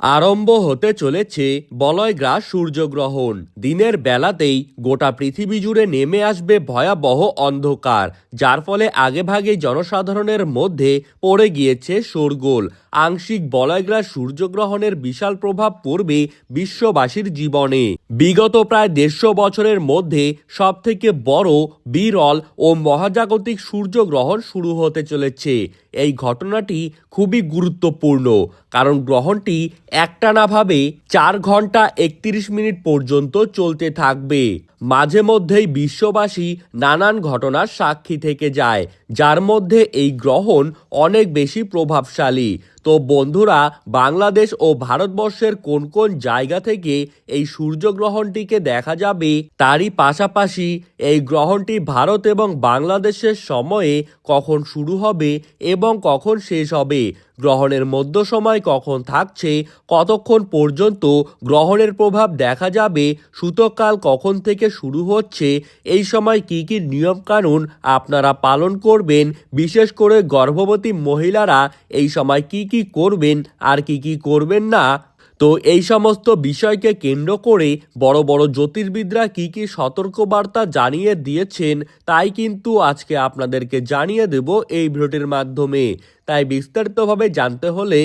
আরম্ভ হতে চলেছে বলয়গ্রাস সূর্যগ্রহণ। দিনের বেলাতেই গোটা পৃথিবী জুড়ে নেমে আসবে ভয়াবহ অন্ধকার, যার ফলে আগেভাগেই জনসাধারণের মধ্যে পড়ে গিয়েছে শোরগোল। আংশিক বলয়গ্রাস সূর্যগ্রহণের বিশাল প্রভাব পড়বে বিশ্ববাসীর জীবনে। বিগত প্রায় দেড়শো বছরের মধ্যে সবথেকে বড়, বিরল ও মহাজাগতিক সূর্যগ্রহণ শুরু হতে চলেছে। এই ঘটনাটি খুবই গুরুত্বপূর্ণ, কারণ গ্রহণটি একটানাভাবে চার ঘণ্টা একত্রিশ মিনিট পর্যন্ত চলতে থাকবে। মাঝে মধ্যেই বিশ্ববাসী নানান ঘটনার সাক্ষী থেকে যায়, যার মধ্যে এই গ্রহণ অনেক বেশি প্রভাবশালী। তো বন্ধুরা, বাংলাদেশ ও ভারতবর্ষের কোন কোন জায়গা থেকে এই সূর্যগ্রহণটিকে দেখা যাবে, তারই পাশাপাশি এই গ্রহণটি ভারত এবং বাংলাদেশের সময়ে কখন শুরু হবে এবং কখন শেষ হবে গ্রহণের মধ্য সময় কখন থাকছে, কতক্ষণ পর্যন্ত গ্রহণের প্রভাব দেখা যাবে সূতককাল কখন থেকে শুরু হচ্ছে, এই সময় কি কি নিয়মকানুন আপনারা পালন করবেন, বিশেষ করে গর্ভবতী মহিলারা এই সময় কি কি করবেন আর কি কি করবেন না? তো এই সমস্ত বিষয়কে কেন্দ্র করে বড় বড় জ্যোতির্বিদরা কী কী সতর্কবার্তা জানিয়ে দিয়েছেন, তাই কিন্তু আজকে আপনাদেরকে জানিয়ে দেব এই ভিডিওটির মাধ্যমে। তাই বিস্তারিতভাবে জানতে হলে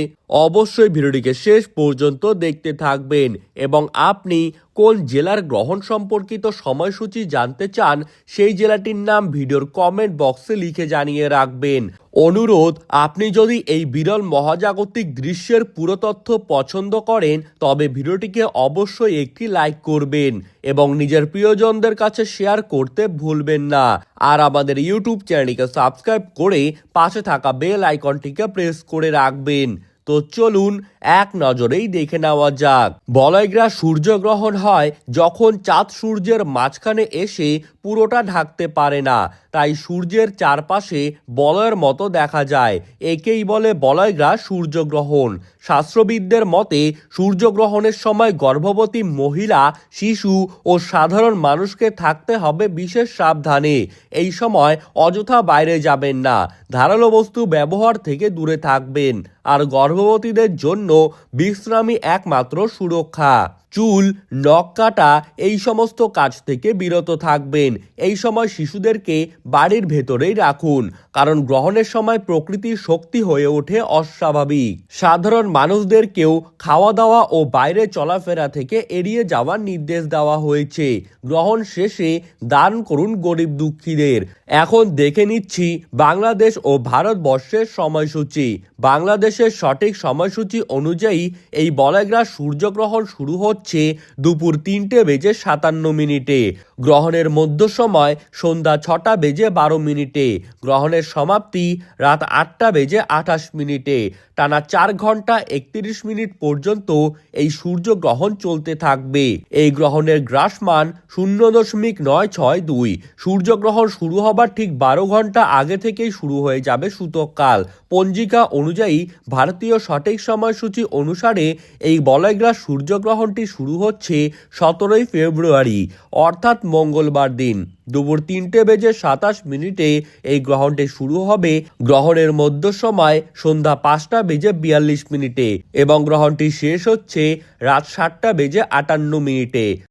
অবশ্যই ভিডিওটিকে শেষ পর্যন্ত দেখতে থাকবেন এবং আপনি কোন জেলার গ্রহণ সম্পর্কিত সময়সূচি জানতে চান, সেই জেলাটির নাম ভিডিওর কমেন্ট বক্সে লিখে জানিয়ে রাখবেন। অনুরোধ, আপনি যদি এই বিরল মহাজাগতিক দৃশ্যের পুরো তথ্য পছন্দ করেন, তবে ভিডিওটিকে অবশ্যই একটি লাইক করবেন এবং নিজের প্রিয়জনদের কাছে শেয়ার করতে ভুলবেন না। আর আমাদের ইউটিউব চ্যানেলটিকে সাবস্ক্রাইব করে পাশে থাকা বেল আইকনটিকে প্রেস করে রাখবেন। তো চলুন, এক নজরেই দেখে নেওয়া যাক। বলয়গ্রাস সূর্যগ্রহণ হয় যখন চাঁদ সূর্যের মাঝখানে এসে পুরোটা ঢাকতে পারে না। তাই সূর্যের চারপাশে বলয়ের মতো দেখা যায়। একেই বলে বলয়গ্রাস সূর্যগ্রহণ। শাস্ত্রবিদদের মতে, সূর্যগ্রহণের সময় গর্ভবতী মহিলা, শিশু ও সাধারণ মানুষকে থাকতে হবে বিশেষ সাবধানে। এই সময় অযথা বাইরে যাবেন না। ধারালো বস্তু ব্যবহার থেকে দূরে থাকবেন। আর গর্ভবতীদের জন্য বিশ্রামই একমাত্র সুরক্ষা। চুল, নখ কাটা, এই সমস্ত কাজ থেকে বিরত থাকবেন। এই সময় শিশুদেরকে বাড়ির ভেতরেই রাখুন, কারণ গ্রহণের সময় প্রকৃতির শক্তি হয়ে ওঠে অস্বাভাবিক। সাধারণ মানুষদেরকেও খাওয়া দাওয়া ও বাইরে চলাফেরা থেকে এড়িয়ে যাওয়ার নির্দেশ দেওয়া হয়েছে। গ্রহণ শেষে দান করুন গরিব দুঃখীদের। এখন দেখে নিচ্ছি বাংলাদেশ ও ভারতবর্ষের সময়সূচি। বাংলাদেশের সঠিক সময়সূচি অনুযায়ী এই বলয়গ্রাস সূর্যগ্রহণ শুরু হচ্ছে দুপুর তিনটে বেজে সাতান্ন মিনিটে। গ্রহণের মধ্য সময় সন্ধ্যা ছটা বেজে বারো মিনিটে, গ্রহণের সমাপ্তি রাত আটটা বেজে আঠাশ মিনিটে। টানা চার ঘণ্টা একত্রিশ মিনিট পর্যন্ত এই সূর্যগ্রহণ চলতে থাকবে। এই গ্রহণের গ্রাসমান শূন্য দশমিক নয় ছয় দুই। সূর্যগ্রহণ শুরু হবার ঠিক বারো ঘণ্টা আগে থেকেই শুরু হয়ে যাবে সূতককাল পঞ্জিকা অনুযায়ী ভারতীয় সঠিক সময়সূচি অনুসারে এই বলয়গ্রাস সূর্যগ্রহণটি শুরু হচ্ছে সতেরোই ফেব্রুয়ারি, অর্থাৎ মঙ্গলবার দিন। দুপুর তিনটে বেজে সাতাশ মিনিটে এই গ্রহণটি শুরু হবে। গ্রহণের মধ্য সময় সন্ধ্যা পাঁচটা বেজে বিয়াল্লিশ মিনিটে এবং গ্রহণটি শেষ হচ্ছে রাত সাতটা বেজে আটান্ন মিনিটে।